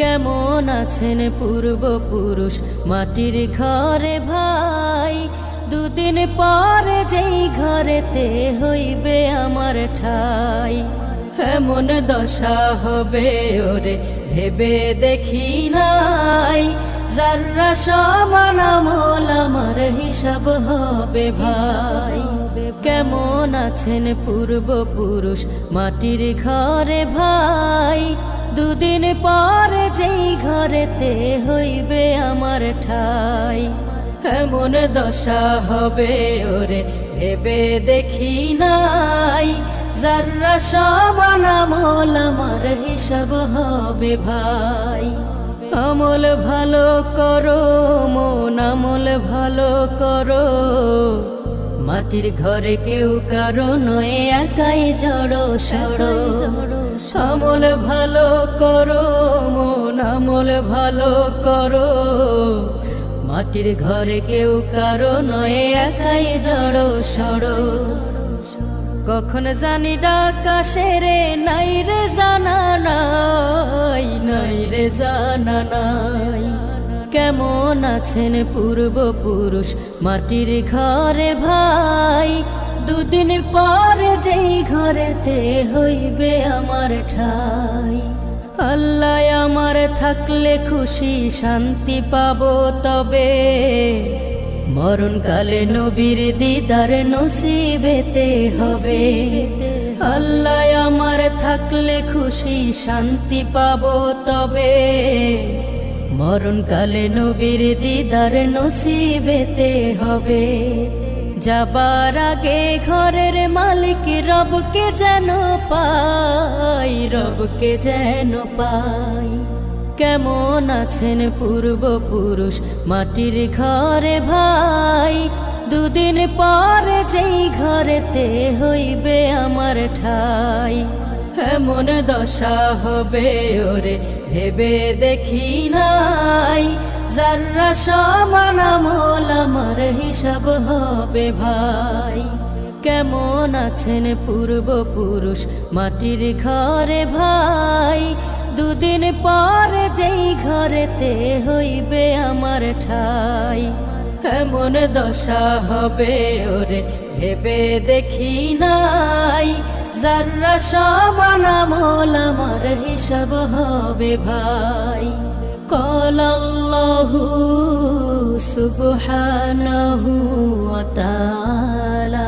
কেমন আছেন পূর্বপুরুষ? মাটির ঘরে ভাই, দুদিন পরে যেই ঘরেতে হইবে আমার ঠাই। এমন দশা হবে ওরে, ভেবে দেখি নাই। যার্রা সমান আমার হিসাব হবে ভাই। কেমন আছেন পূর্বপুরুষ? মাটির ঘরে ভাই দুদিন পরে যেই ঘরেতে হইবে আমার ঠাই, এমন দশা হবে ওরে ভেবে দেখি নাই। যার্রা সমান আমল আমার হিসাব হবে ভাই। আমল ভালো করো, মন আমল ভালো করো। মাটির ঘরে কেউ কারও নয় একাই জড়ো সড়ো। আমল ভালো করো মন আমল ভালো করো। মাটির ঘরে কেউ কারও নয় একাই জড়ো সড়ো। কখন জানি ডাকাশে রে নাই রে জানা নাই নাই রে জানা নাই। কেমন আছেন পূর্বপুরুষ? মাটির ঘরে ভাই, দুদিন পরে যেই ঘরেতে হইবে আমার ঠাই। আল্লাহ আমার থাকলে খুশি, শান্তি পাবো তবে। মরণকালে নবীর দিদার নসিবেতে হবে। আল্লাহ আমার থাকলে খুশি, শান্তি পাবো তবে। মরণকালে নবীর দিদার নসিবেতে হবে। যাবার আগে ঘরের মালিক রবকে যেন পাই, রবকে যেন পাই। কেমন আছেন পূর্বপুরুষ মাটির ঘরে ভাই? দুদিন পরে যেই ঘরেতে হইবে আমার ঠাই। এমন দশা হবে ওরে, ভেবে দেখি নাই। যার্রা সমান আমল, আমার হিসাব হবে ভাই। কেমন আছেন পূর্বপুরুষ মাটির ঘরে ভাই? দুদিন পরে যেই ঘরেতে হইবে আমার ঠাই। এমন দশা হবে ওরে, ভেবে দেখি নাই। যার্রা সমান আমল আমার হিসাব হবে ভাই। কলাল্লাহু সুবহানাহু ওয়া তাআলা।